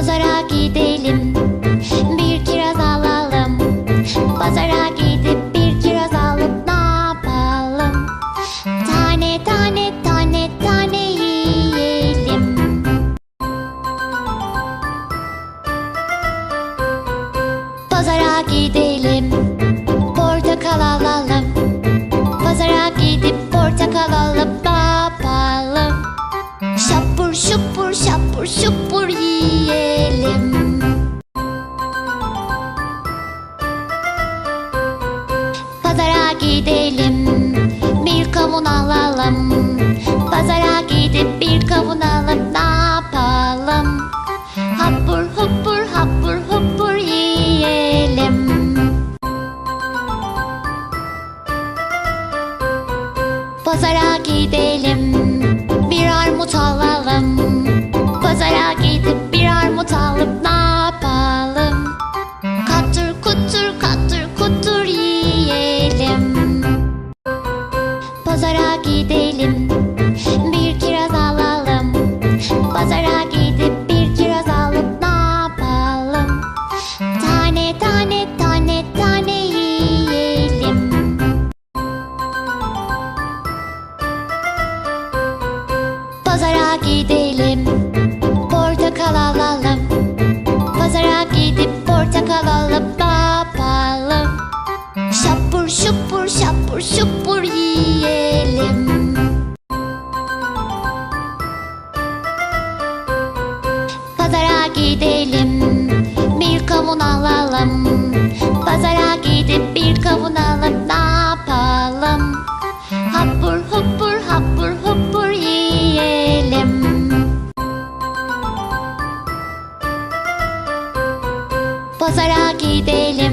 Pazara gidelim, bir kiraz alalım. Pazara gidip bir kiraz alıp ne yapalım? Tane tane tane tane yiyelim. Pazara gidelim, portakal alalım. Pazara gidip portakal alıp ne yapalım? Şapur şupur şapur şupur yiyelim. Pazara gidelim, bir kavun alalım. Pazara gidip bir kavun alıp ne yapalım? Hapur hupur hapur hupur yiyelim. Pazara gidelim, bir armut alalım. Pazara gidip bir armut alıp Pazara gidelim, bir kiraz alalım. Pazara gidip bir kiraz alıp ne yapalım? Tane tane tane tane yiyelim. Pazara gidelim, gidelim, bir kavun alalım. Pazara gidip bir kavun alıp ne yapalım? Hapur hupur hapur hupur yiyelim. Pazara gidelim.